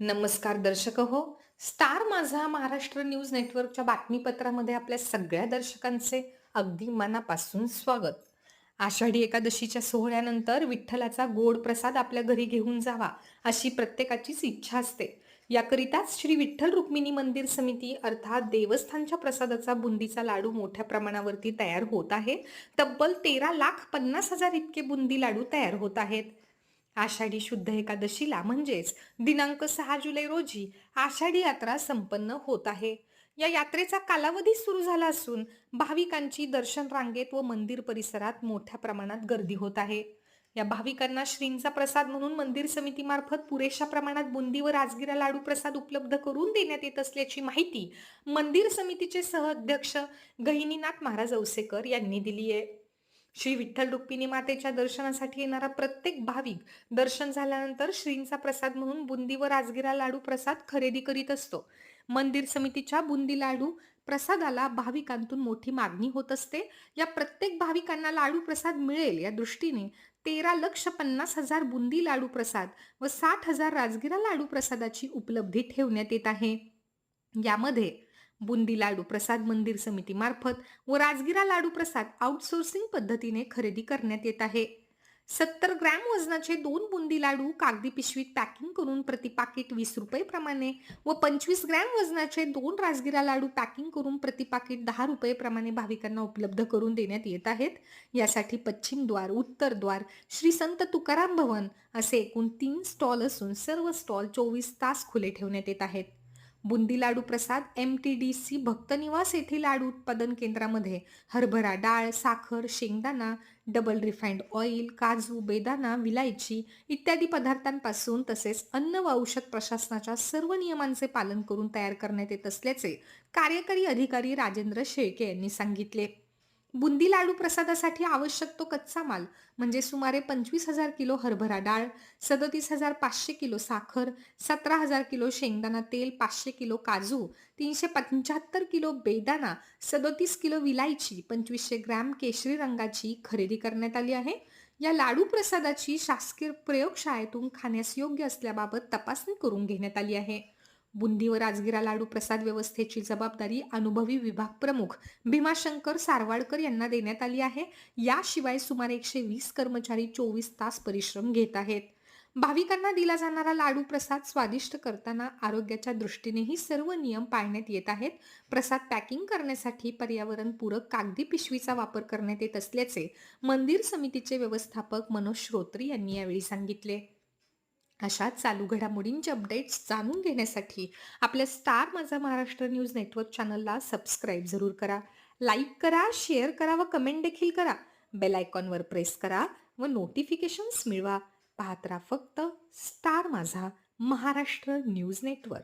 नमस्कार दर्शक हो. स्टार माझा महाराष्ट्र न्यूज नेटवर्कच्या बातमीपत्रामध्ये आपल्या सगळ्या दर्शकांचे अगदी मनापासून स्वागत. आषाढी एकादशीच्या सोहळ्यानंतर विठ्ठलाचा गोड प्रसाद आपल्या घरी घेऊन जावा अशी प्रत्येकाचीच इच्छा असते. याकरिताच श्री विठ्ठल रुक्मिणी मंदिर समिती अर्थात देवस्थानच्या प्रसादाचा बुंदीचा लाडू मोठ्या प्रमाणावरती तयार होत आहे. तब्बल तेरा लाख पन्नास हजार इतके बुंदी लाडू तयार होत आहेत. आषाढी शुद्ध एकादशीला म्हणजेच दिनांक सहा जुलै रोजी आषाढी यात्रा संपन्न होत आहे. या यात्रेचा कालावधी सुरू झाला असून भाविकांची दर्शन रांगेत व मंदिर परिसरात मोठ्या प्रमाणात गर्दी होत आहे. या भाविकांना श्रींचा प्रसाद म्हणून मंदिर समितीमार्फत पुरेशा प्रमाणात बुंदी व राजगिरा लाडू प्रसाद उपलब्ध करून देण्यात येत असल्याची माहिती मंदिर समितीचे सहअध्यक्ष गहिनीनाथ महाराज औसेकर यांनी दिली आहे श्री विठ्ठल रुक्मिणी मातेच्या दर्शनासाठी येणारा प्रत्येक भाविक दर्शन झाल्यानंतर श्रींचा प्रसाद म्हणून बुंदी व राजगिरा लाडू प्रसाद खरेदी करीत असतो. मंदिर समितीच्या बुंदी लाडू प्रसादाला भाविकांतून मोठी मागणी होत असते. या प्रत्येक भाविकांना लाडू प्रसाद मिळेल या दृष्टीने तेरा लक्ष पन्नास हजार बुंदी लाडू प्रसाद व साठ हजार राजगिरा लाडू प्रसादाची उपलब्धी ठेवण्यात येत आहे. यामध्ये बुंदी लाडू प्रसाद मंदिर समितीमार्फत व राजगिरा लाडू प्रसाद आउटसोर्सिंग पद्धतीने खरेदी करण्यात येत आहे. सत्तर ग्रॅम वजनाचे दोन बुंदी लाडू कागदी पिशवीत पॅकिंग करून प्रति पाकिट वीस रुपये प्रमाणे व पंचवीस ग्रॅम वजनाचे दोन राजगिरा लाडू पॅकिंग करून प्रति पाकिट दहा रुपये प्रमाणे भाविकांना उपलब्ध करून देण्यात येत आहेत. यासाठी पश्चिम द्वार उत्तर द्वार श्री संत तुकाराम भवन असे एकूण तीन स्टॉल असून सर्व स्टॉल चोवीस तास खुले ठेवण्यात येत आहेत. Boondi laddu prasad M T D C भक्तनिवास येथील लाडू उत्पादन केंद्रामध्ये. हरभरा डाळ साखर शेंगदाणा डबल रिफाईंड ऑइल काजू बेदाणा विलायची इत्यादी पदार्थांपासून तसेच अन्न व औषध प्रशासनाच्या सर्व नियमांचे पालन करून तयार करण्यात येत असल्याचे कार्यकारी अधिकारी राजेंद्र शेळके यांनी सांगितले. बुंदी लाडू प्रसादासाठी आवश्यक तो कच्चा माल म्हणजे सुमारे पंचवीस हजार किलो हरभरा डाळ सदतीस हजार पाचशे किलो साखर सतरा हजार किलो शेंगदाणा तेल पाचशे किलो काजू तीनशे पंच्याहत्तर किलो बेदाणा सदोतीस किलो विलायची पंचवीसशे ग्रॅम केशरी रंगाची खरेदी करण्यात आली आहे. या लाडू प्रसादाची शासकीय प्रयोगशाळेतून खाण्यास योग्य असल्याबाबत तपासणी करून घेण्यात आली आहे. बुंदी व राजगिरा लाडू प्रसाद व्यवस्थेची जबाबदारी अनुभवी विभाग प्रमुख भीमाशंकर सारवाडकर यांना देण्यात आली आहे. याशिवाय सुमारे एकशे वीस कर्मचारी चोवीस तास परिश्रम घेत आहेत. भाविकांना दिला जाणारा लाडू प्रसाद स्वादिष्ट करताना आरोग्याच्या दृष्टीनेही सर्व नियम पाळण्यात येत आहेत. प्रसाद पॅकिंग करण्यासाठी पर्यावरणपूरक कागदी पिशवीचा वापर करण्यात येत असल्याचे मंदिर समितीचे व्यवस्थापक मनोज श्रोत्री यांनी यावेळी सांगितले. अशा चालू घडामोडींचे अपडेट्स जाणून घेण्यासाठी आपल्या star Majha Maharashtra news network चॅनलला सबस्क्राईब जरूर करा. लाईक करा शेअर करा व कमेंट देखील करा. बेल आयकॉनवर प्रेस करा व नोटिफिकेशन्स मिळवा. पाहत राहा फक्त star Majha Maharashtra news network